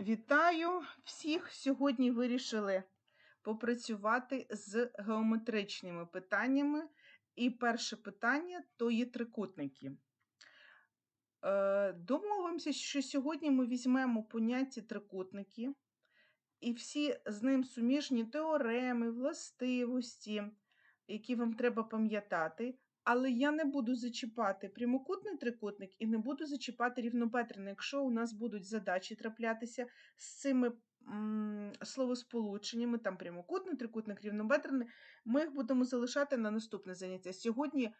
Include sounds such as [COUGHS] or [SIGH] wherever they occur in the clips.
Вітаю всіх! Сьогодні вирішили попрацювати з геометричними питаннями. І перше питання то є трикутники. Е, Домовимося, що сьогодні ми візьмемо поняття трикутники і всі з ним суміжні теореми, властивості, які вам треба пам'ятати. Але я не буду зачіпати прямокутний трикутник і не буду зачіпати рівнобедрений. Якщо у нас будуть задачі траплятися з цими словосполученнями, там прямокутний трикутник, рівнобедрений, ми їх будемо залишати на наступне заняття. Сьогодні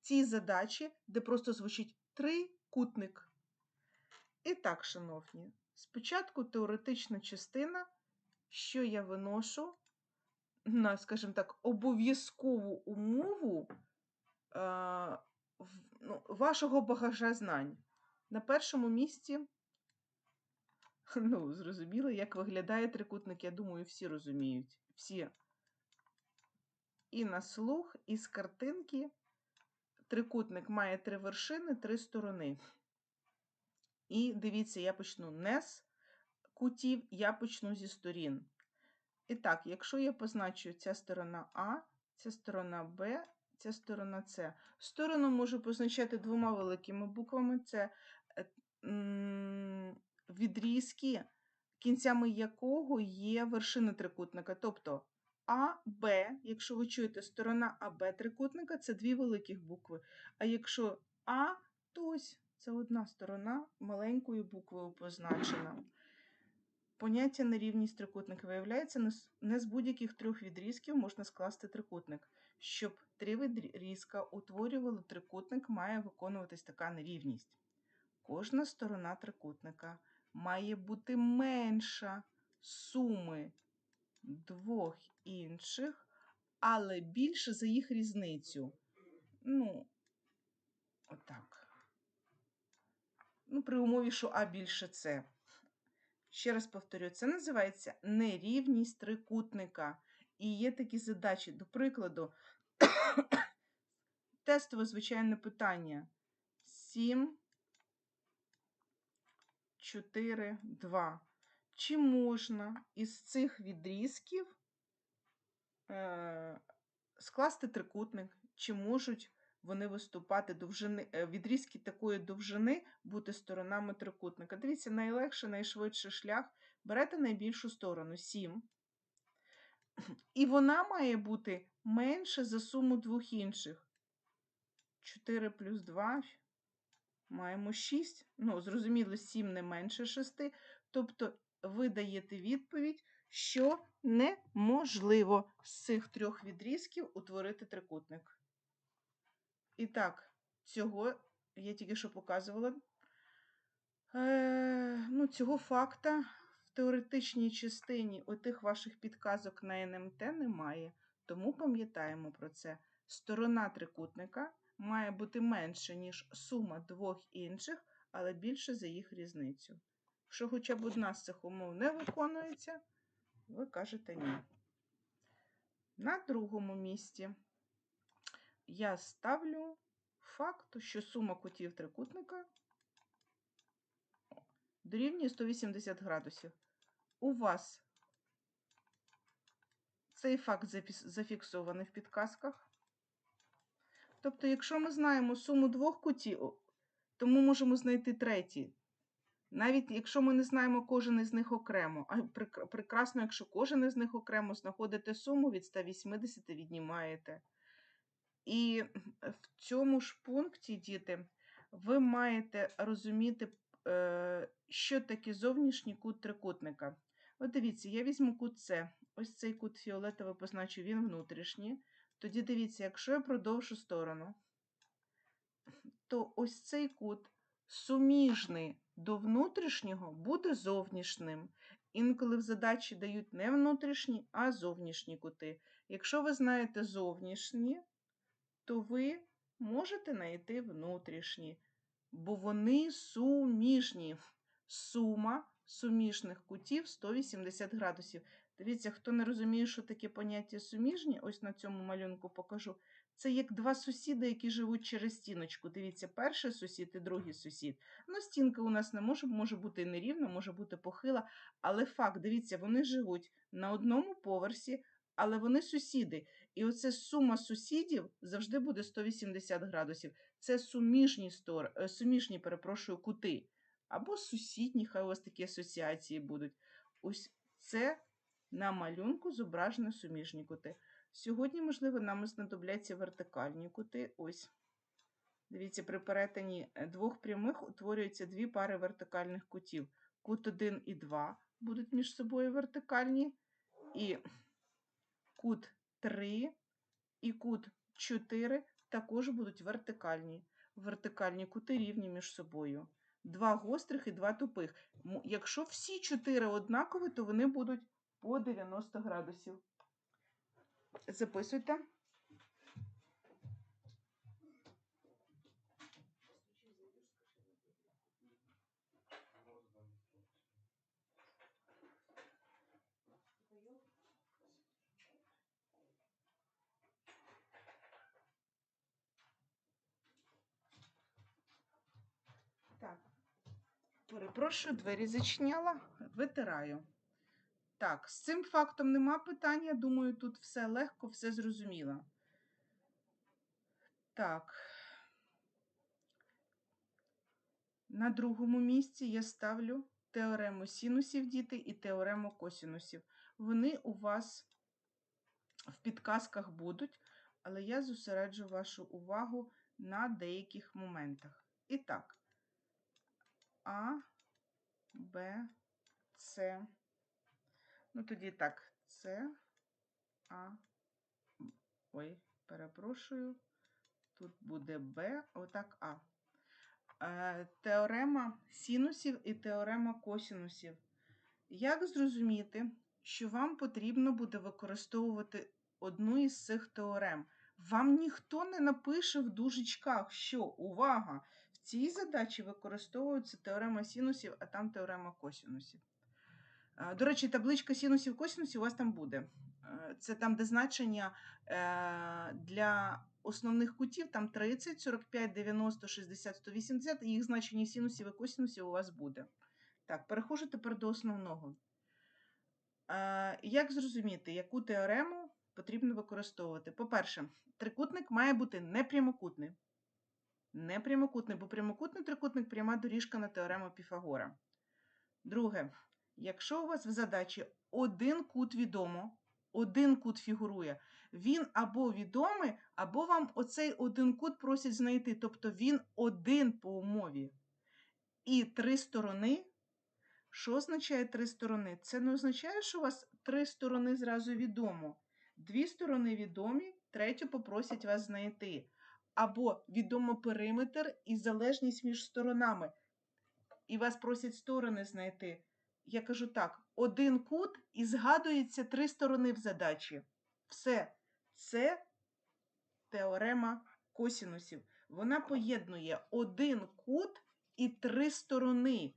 ці задачі, де просто звучить трикутник. І так, шановні, спочатку теоретична частина, що я виношу на, скажімо так, обов'язкову умову ну, вашого багажа знань. На першому місці, ну, зрозуміло, як виглядає трикутник, я думаю, всі розуміють. Всі. І на слух, і з картинки. Трикутник має три вершини, три сторони. І дивіться, я почну не з кутів, я почну зі сторін. І так, якщо я позначу ця сторона А, ця сторона Б, ця сторона С. Сторону можу позначати двома великими буквами. Це е, відрізки, кінцями якого є вершини трикутника. Тобто А, Б, якщо ви чуєте сторона АБ трикутника, це дві великих букви. А якщо А, то ось це одна сторона маленькою буквою позначена. Поняття нерівність трикутника виявляється, не з будь-яких трьох відрізків можна скласти трикутник. Щоб три відрізка утворювали трикутник, має виконуватись така нерівність. Кожна сторона трикутника має бути менша суми двох інших, але більше за їх різницю. Ну, отак. Ну, при умові, що А більше С. Ще раз повторю, це називається нерівність трикутника. І є такі задачі. До прикладу, [COUGHS] тестове звичайне питання. 7, 4, 2. Чи можна із цих відрізків е, скласти трикутник? Чи можуть вони виступати довжини, е, відрізки такої довжини бути сторонами трикутника? Дивіться, найлегший, найшвидший шлях. Берете найбільшу сторону 7. [COUGHS] І вона має бути менше за суму двох інших. 4 плюс 2 маємо 6. Ну, зрозуміло, 7 не менше 6. Тобто ви даєте відповідь, що неможливо з цих трьох відрізків утворити трикутник. І так, цього я тільки що показувала. Е, ну, цього факта в теоретичній частині отих ваших підказок на НМТ немає. Тому пам'ятаємо про це. Сторона трикутника має бути менше, ніж сума двох інших, але більше за їх різницю. Якщо хоча б одна з цих умов не виконується, ви кажете ні. На другому місці я ставлю факт, що сума кутів трикутника дорівнює 180 градусів. У вас цей факт зафіксований в підказках. Тобто, якщо ми знаємо суму двох кутів, то ми можемо знайти третій. Навіть якщо ми не знаємо кожен із них окремо, а прекрасно, якщо кожен із них окремо знаходите суму від 180 віднімаєте. І в цьому ж пункті, діти, ви маєте розуміти, е, що таке зовнішній кут трикутника. От дивіться, я візьму кут С. Ось цей кут фіолетовий позначу, він внутрішній. Тоді дивіться, якщо я продовжу сторону, то ось цей кут суміжний до внутрішнього буде зовнішнім. Інколи в задачі дають не внутрішні, а зовнішні кути. Якщо ви знаєте зовнішні, то ви можете знайти внутрішні, бо вони суміжні. Сума суміжних кутів 180 градусів. Дивіться, хто не розуміє, що таке поняття суміжні, ось на цьому малюнку покажу. Це як два сусіди, які живуть через стіночку. Дивіться, перший сусід і другий сусід. Ну, стінка у нас не може, може бути нерівна, може бути похила. Але факт, дивіться, вони живуть на одному поверсі, але вони сусіди. І оце сума сусідів завжди буде 180 градусів. Це суміжні, стор... е, суміжні перепрошую, кути. Або сусідні, хай у вас такі асоціації будуть. Ось це на малюнку зображено суміжні кути. Сьогодні, можливо, нам знадобляться вертикальні кути. Ось. Дивіться, при перетині е, двох прямих утворюються дві пари вертикальних кутів. Кут 1 і 2 будуть між собою вертикальні. І кут 3 і кут 4 також будуть вертикальні. Вертикальні кути рівні між собою. Два гострих і два тупих. Якщо всі чотири однакові, то вони будуть по 90 градусів. Записуйте. Так. Перепрошую, двері зачиняла, витираю. Так, з цим фактом нема питання. Думаю, тут все легко, все зрозуміло. Так. На другому місці я ставлю теорему синусів, діти, і теорему косінусів. Вони у вас в підказках будуть, але я зосереджу вашу увагу на деяких моментах. І так, А, Б, С. Ну, тоді так, С, А. Ой, перепрошую. Тут буде Б, отак А. Е, Теорема синусів і теорема косінусів. Як зрозуміти, що вам потрібно буде використовувати одну із цих теорем? Вам ніхто не напише в дужечках, що увага! В цій задачі використовується теорема синусів, а там теорема косінусів. Е, До речі, табличка синусів косінусів у вас там буде. Е, Це там, де значення е, для основних кутів, там 30, 45, 90, 60, 180, і їх значення синусів і косінусів у вас буде. Так, переходжу тепер до основного. Як зрозуміти, яку теорему потрібно використовувати? По-перше, трикутник має бути непрямокутний. Непрямокутний, бо прямокутний трикутник пряма доріжка на теорему Піфагора. Друге, якщо у вас в задачі один кут відомо, один кут фігурує, він або відомий, або вам оцей один кут просять знайти, тобто він один по умові. І три сторони. Що означає три сторони? Це не означає, що у вас три сторони зразу відомо. Дві сторони відомі, третю попросять вас знайти. Або відомо периметр і залежність між сторонами. І вас просять сторони знайти. Я кажу так: один кут і згадується три сторони в задачі. Все. Це теорема косінусів. Вона поєднує один кут і три сторони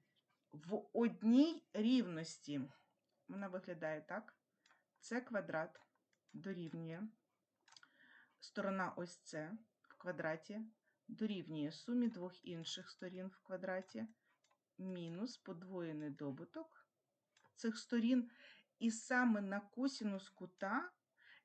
в одній рівності. Вона виглядає так. Це квадрат дорівнює. Сторона ось це в квадраті дорівнює сумі двох інших сторін в квадраті мінус подвоєний добуток цих сторін. І саме на косінус кута,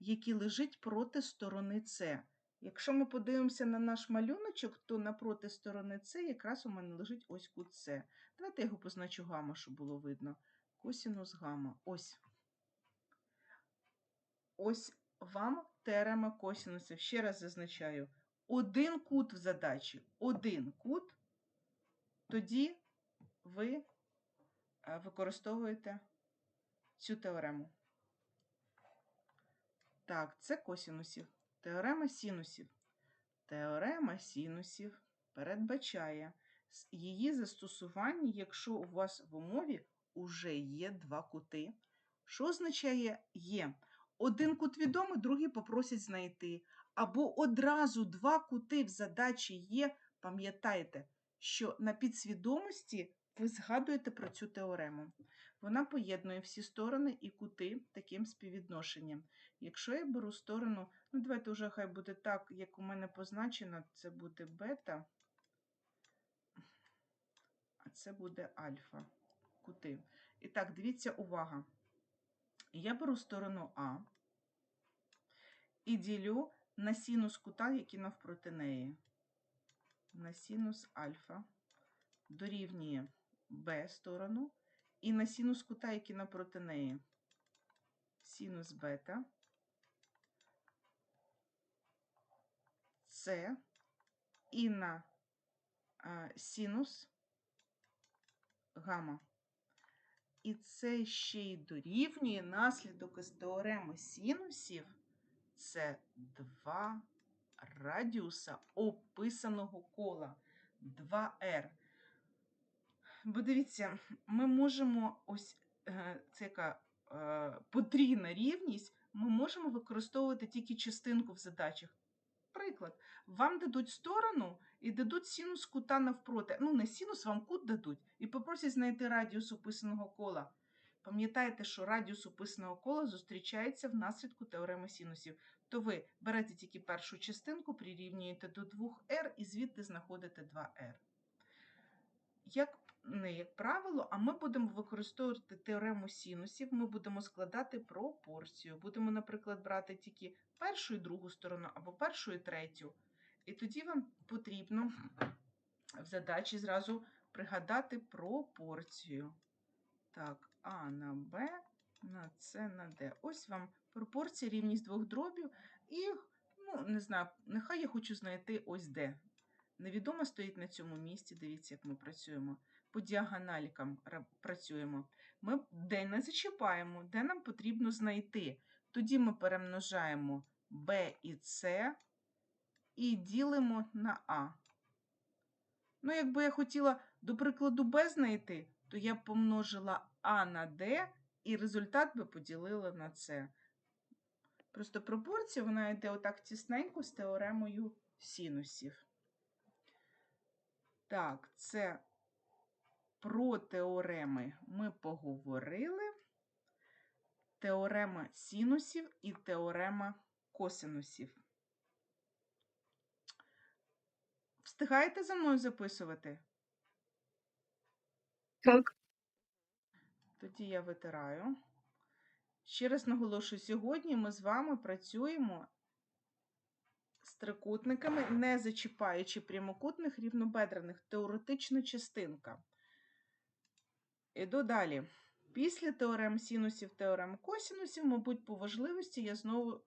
який лежить проти сторони С. Якщо ми подивимося на наш малюночок, то напроти сторони С якраз у мене лежить ось кут С. Давайте я його позначу гамма, щоб було видно. Косінус гамма. Ось. Ось вам теорема косінусів. Ще раз зазначаю. Один кут в задачі. Один кут. Тоді ви використовуєте цю теорему. Так, це косінусів. Теорема синусів. Теорема синусів передбачає її застосування, якщо у вас в умові вже є два кути. Що означає є? Один кут відомий, другий попросять знайти. Або одразу два кути в задачі є. Пам'ятайте, що на підсвідомості ви згадуєте про цю теорему. Вона поєднує всі сторони і кути таким співвідношенням. Якщо я беру сторону, ну давайте вже хай буде так, як у мене позначено, це буде бета, а це буде альфа. Кути. І так, дивіться, увага. Я беру сторону А і ділю на синус кута, який навпроти неї. На синус альфа дорівнює Б сторону, і на синус кута, який напроти неї. Синус бета. С і на а, синус гамма. І це ще й дорівнює наслідок із теореми синусів. Це 2 радіуса описаного кола 2R. Бо дивіться, ми можемо ось е, це яка е, потрійна рівність, ми можемо використовувати тільки частинку в задачах. Приклад, вам дадуть сторону і дадуть синус кута навпроти. Ну, не синус, вам кут дадуть, і попросять знайти радіус описаного кола. Пам'ятаєте, що радіус описаного кола зустрічається в наслідку теореми синусів. То ви берете тільки першу частинку, прирівнюєте до 2r і звідти знаходите 2r. Як не як правило, а ми будемо використовувати теорему синусів, ми будемо складати пропорцію. Будемо, наприклад, брати тільки першу і другу сторону, або першу і третю. І тоді вам потрібно в задачі зразу пригадати пропорцію. Так, А на Б, на С на Д. Ось вам пропорція рівність двох дробів. І, ну, не знаю, нехай я хочу знайти ось Д. Невідомо стоїть на цьому місці. Дивіться, як ми працюємо. По діагоналікам працюємо. Ми Д не зачіпаємо, де нам потрібно знайти. Тоді ми перемножаємо Б і С і ділимо на А. Ну, якби я хотіла, до прикладу, Б знайти, то я б помножила А на Д і результат би поділила на С. Просто пропорція, вона йде отак тісненько з теоремою синусів. Так, це про теореми ми поговорили. Теорема синусів і теорема косинусів. Встигаєте за мною записувати? Так. Тоді я витираю. Ще раз наголошую, сьогодні ми з вами працюємо з трикутниками, не зачіпаючи прямокутних рівнобедрених. Теоретична частинка. Іду далі. Після теорем синусів, теорем косинусів, мабуть, по важливості я знову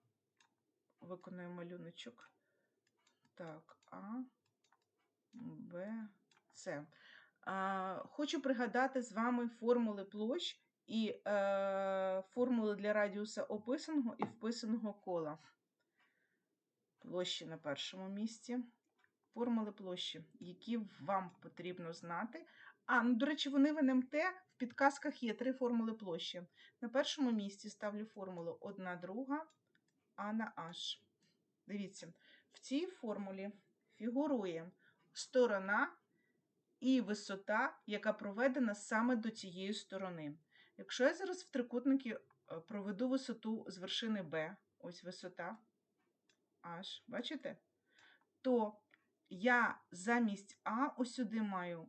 виконую малюночок. Так, А, Б, С. Хочу пригадати з вами формули площ і е, формули для радіуса описаного і вписаного кола. Площі на першому місці. Формули площі, які вам потрібно знати. А, ну, до речі, вони в НМТ в підказках є три формули площі. На першому місці ставлю формулу 1 друга А на H. Дивіться, в цій формулі фігурує сторона і висота, яка проведена саме до цієї сторони. Якщо я зараз в трикутнику е, проведу висоту з вершини Б, ось висота H, бачите? То я замість А ось сюди маю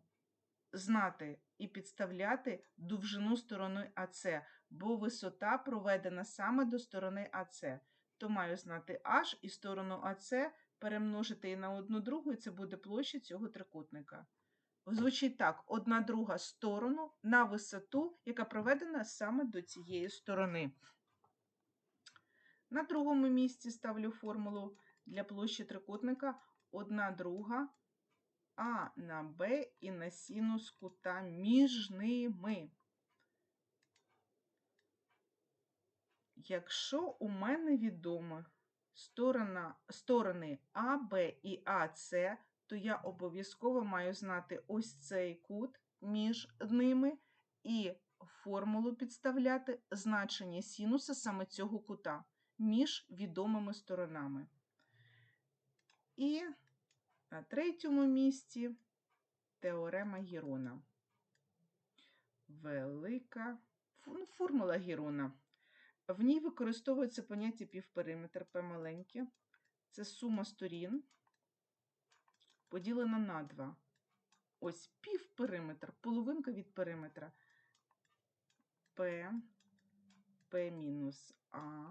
знати і підставляти довжину сторони АС, бо висота проведена саме до сторони АС. То маю знати H і сторону АС перемножити її на одну другу, і це буде площа цього трикутника. Звучить так: одна друга сторону на висоту, яка проведена саме до цієї сторони. На другому місці ставлю формулу для площі трикутника 1 друга А на Б і на синус кута між ними. Якщо у мене відомо сторона, сторони АБ і АС, то я обов'язково маю знати ось цей кут між ними і формулу підставляти значення синуса саме цього кута між відомими сторонами. І на третьому місці теорема Герона. Велика ну, формула Герона. В ній використовується поняття півпериметр P маленьке. Це сума сторін поділена на 2. Ось півпериметр, половинка від периметра. P, P мінус А,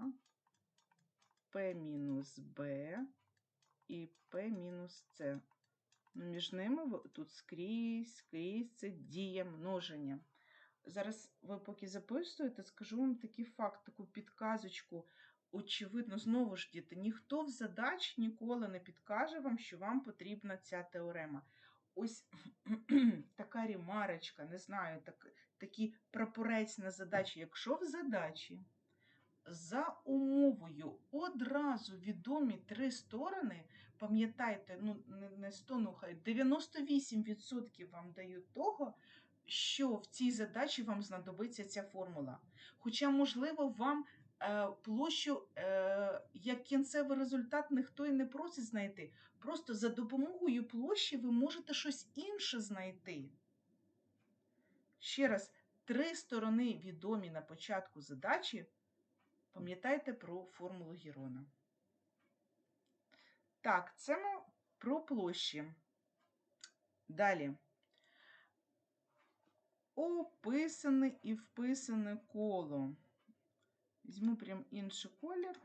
P мінус Б і P мінус С. Ну, між ними тут скрізь, скрізь це дія множення. Зараз ви поки записуєте, скажу вам такий факт, таку підказочку. Очевидно, знову ж діти, ніхто в задач ніколи не підкаже вам, що вам потрібна ця теорема. Ось [CLEARS THROAT] така ремарочка, не знаю, так, такий прапорець на задачі. Якщо в задачі за умовою одразу відомі три сторони, пам'ятайте, ну не, не 100, ну хай 98% вам дають того, що в цій задачі вам знадобиться ця формула. Хоча, можливо, вам е, площу е, як кінцевий результат ніхто і не просить знайти. Просто за допомогою площі ви можете щось інше знайти. Ще раз, три сторони відомі на початку задачі. Пам'ятайте про формулу Герона. Так, це ми про площі. Далі. Описане і вписане коло. Візьму прям інший колір.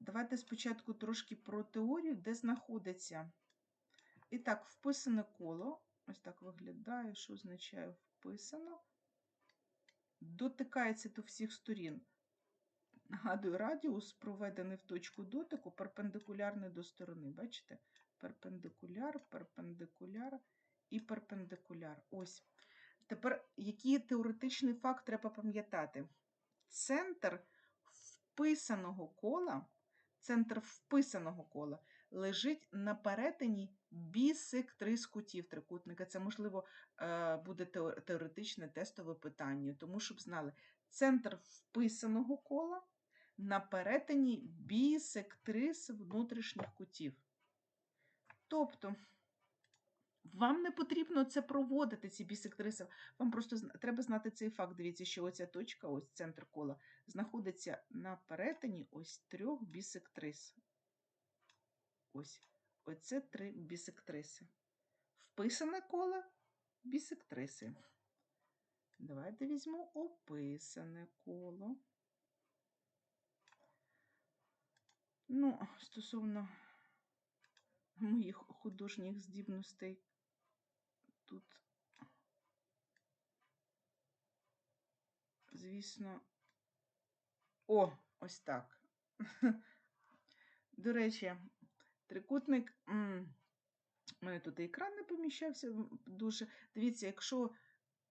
Давайте спочатку трошки про теорію, де знаходиться. І так, вписане коло. Ось так виглядає, що означає вписано. Дотикається до всіх сторін. Нагадую, радіус проведений в точку дотику, перпендикулярний до сторони. Бачите? Перпендикуляр, перпендикуляр і перпендикуляр. Ось. Тепер, який теоретичний факт треба пам'ятати? Центр вписаного кола, центр вписаного кола лежить на перетині бісектрис кутів трикутника. Це, можливо, е, буде теоретичне тестове питання, тому щоб знали, центр вписаного кола на перетині бісектрис внутрішніх кутів. Тобто, вам не потрібно це проводити, ці бісектриси. Вам просто треба знати цей факт. Дивіться, що оця точка, ось центр кола, знаходиться на перетині ось трьох бісектрис. Ось. Оце три бісектриси. Вписане коло бісектриси. Давайте візьму описане коло. Ну, стосовно моїх художніх здібностей, тут, звісно, о, ось так. [LAUGHS] До речі, трикутник. У мене тут екран не поміщався дуже. Дивіться, якщо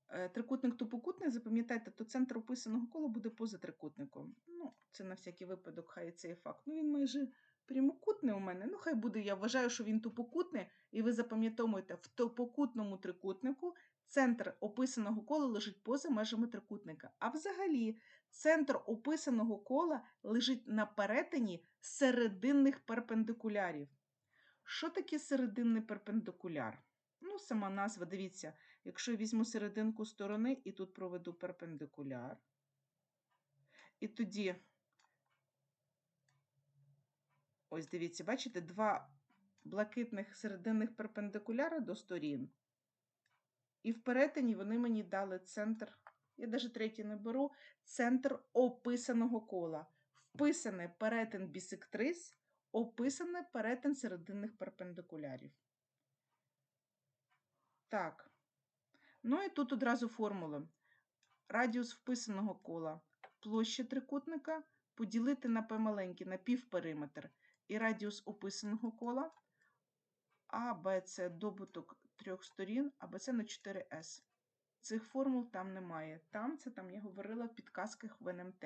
е, трикутник тупокутний, запам'ятайте, то центр описаного кола буде поза трикутником. Ну, це на всякий випадок, хай цей факт. Ну, він майже прямокутний у мене. Ну, хай буде. Я вважаю, що він тупокутний, і ви запам'ятовуєте, в тупокутному трикутнику центр описаного кола лежить поза межами трикутника. А взагалі, центр описаного кола лежить на перетині серединних перпендикулярів. Що таке серединний перпендикуляр? Ну, сама назва, дивіться, якщо я візьму серединку сторони і тут проведу перпендикуляр, і тоді, ось дивіться, бачите, два блакитних серединних перпендикуляра до сторін. І в перетині вони мені дали центр, я навіть третій не беру, центр описаного кола. Вписаний перетин бісектрис, описаний перетин серединних перпендикулярів. Так. Ну і тут одразу формула. Радіус вписаного кола площа трикутника поділити на p маленький, на півпериметр. І радіус описаного кола А, Б, С добуток трьох сторін, а Б, С на 4С. Цих формул там немає. Там це там я говорила в підказках в НМТ.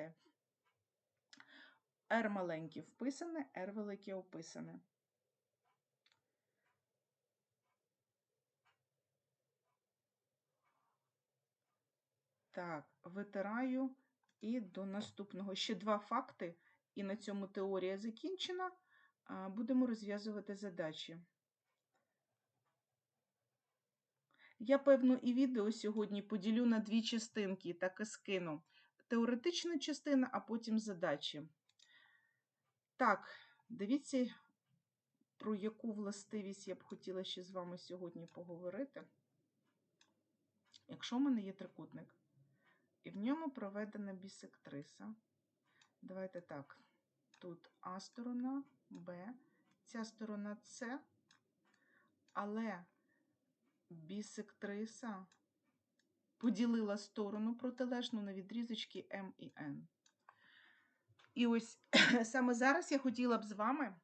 R маленьке вписане, R велике описане. Так, витираю і до наступного. Ще два факти, і на цьому теорія закінчена. Будемо розв'язувати задачі. Я, певно, і відео сьогодні поділю на дві частинки, так і скину. теоретична частина, а потім задачі. Так, дивіться, про яку властивість я б хотіла ще з вами сьогодні поговорити. Якщо в мене є трикутник, і в ньому проведена бісектриса, давайте так, тут А сторона, Б, ця сторона С, але бісектриса поділила сторону протилежну на відрізочки М і Н. І ось [CLEARS THROAT] саме зараз я хотіла б з вами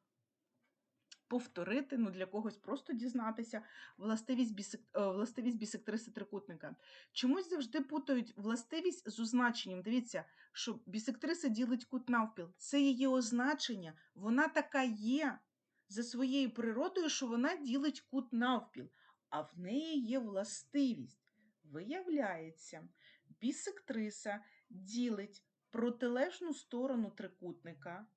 повторити, ну для когось просто дізнатися властивість, бісек... е, властивість бісектриси трикутника. Чомусь завжди путають властивість з означенням. Дивіться, що бісектриса ділить кут навпіл. Це її означення, вона така є за своєю природою, що вона ділить кут навпіл, а в неї є властивість. Виявляється, бісектриса ділить протилежну сторону трикутника.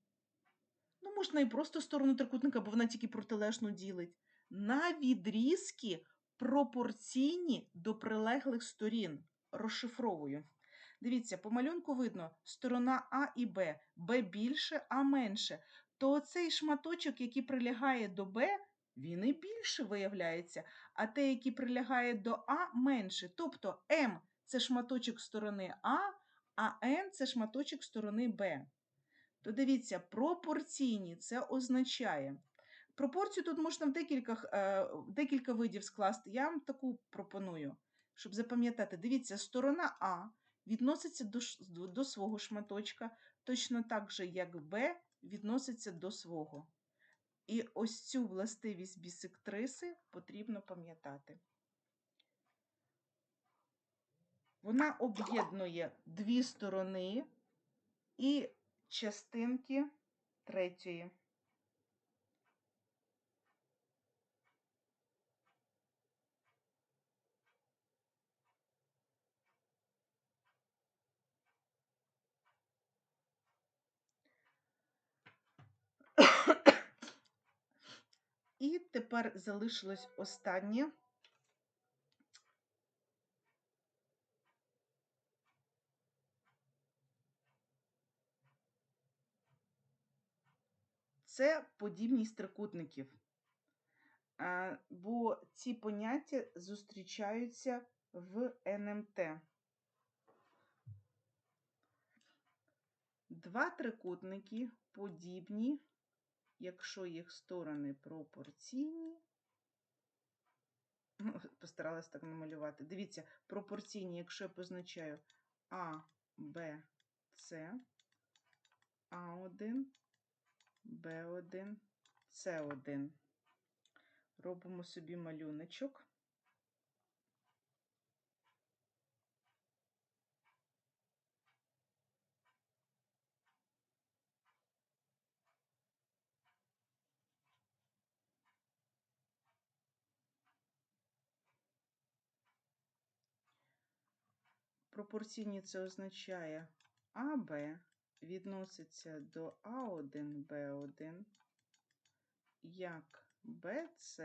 Ну, можна і просто сторону трикутника, бо вона тільки протилежну ділить. На відрізки пропорційні до прилеглих сторін. Розшифровую. Дивіться, по малюнку видно сторона А і Б. Б більше, А менше. То оцей шматочок, який прилягає до Б, він і більше виявляється, а те, який прилягає до А, менше. Тобто М це шматочок сторони А, а Н це шматочок сторони Б. То дивіться, пропорційні це означає. Пропорцію тут можна в декілька, е, в декілька видів скласти. Я вам таку пропоную, щоб запам'ятати. Дивіться, сторона А відноситься до, до, до свого шматочка, точно так же, як Б відноситься до свого. І ось цю властивість бісектриси потрібно пам'ятати. Вона об'єднує дві сторони і частинки третьої. І тепер залишилось останнє. Це подібність трикутників. Бо ці поняття зустрічаються в НМТ. Два трикутники подібні, якщо їх сторони пропорційні. Ну, [LAUGHS] Постаралась так намалювати. Дивіться, пропорційні, якщо я позначаю А, Б, С, А1, Б1, С1. Робимо собі малюночок. Пропорційні це означає АБ відноситься до А1, Б1, як БЦ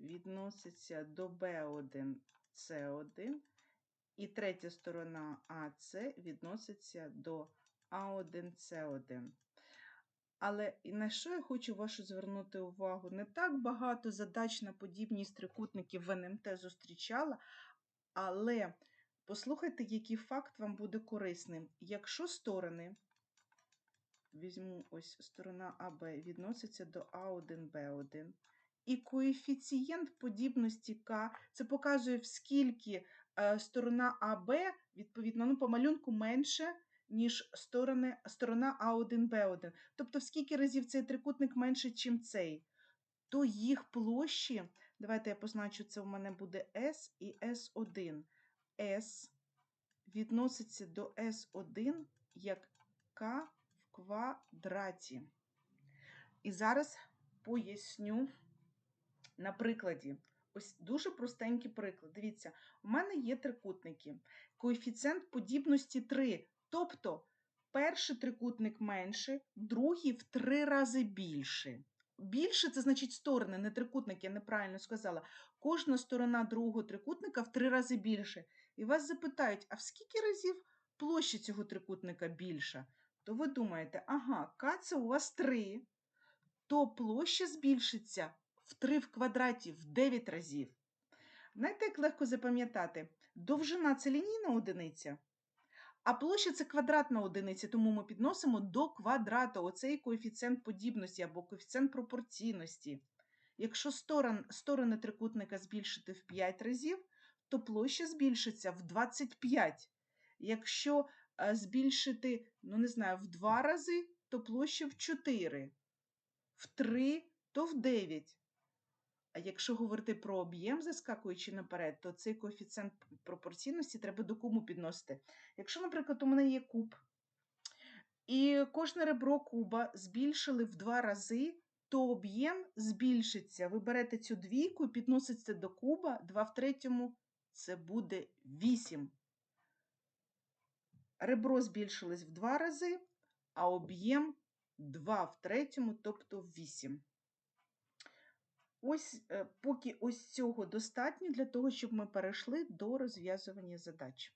відноситься до Б1, С1, і третя сторона АС відноситься до А1, С1. Але на що я хочу вашу звернути увагу? Не так багато задач на подібність трикутників в НМТ зустрічала, але послухайте, який факт вам буде корисним. Якщо сторони, візьму ось сторона АБ, відноситься до А1, Б1, і коефіцієнт подібності К, це показує, в скільки е, сторона АБ, відповідно, ну, по малюнку менше, ніж сторони, сторона А1, Б1. Тобто, в скільки разів цей трикутник менше, ніж цей, то їх площі, давайте я позначу, це у мене буде S і S1. S відноситься до S1 як К в квадраті. І зараз поясню на прикладі. Ось дуже простенький приклад. Дивіться, у мене є трикутники. Коефіцієнт подібності 3. Тобто перший трикутник менше, другий в три рази більше. Більше це значить сторони, не трикутник, я неправильно сказала. Кожна сторона другого трикутника в три рази більше. І вас запитають, а в скільки разів площа цього трикутника більша, то ви думаєте, ага, К це у вас 3, то площа збільшиться в 3 в квадраті в 9 разів. Знаєте, як легко запам'ятати? Довжина це лінійна одиниця, а площа це квадратна одиниця, тому ми підносимо до квадрату. Оцей коефіцієнт подібності або коефіцієнт пропорційності. Якщо сторон, сторони трикутника збільшити в 5 разів, то площа збільшиться в 25. Якщо е, збільшити, ну не знаю, в 2 рази, то площа в 4, в 3, то в 9. А якщо говорити про об'єм, заскакуючи наперед, то цей коефіцієнт пропорційності треба до кубу підносити. Якщо, наприклад, у мене є куб, і кожне ребро куба збільшили в два рази, то об'єм збільшиться. Ви берете цю двійку і підносите до куба, 2 в третьому це буде 8. Ребро збільшилось в два рази, а об'єм 2 в третьому, тобто 8. Ось е, поки ось цього достатньо для того, щоб ми перейшли до розв'язування задач.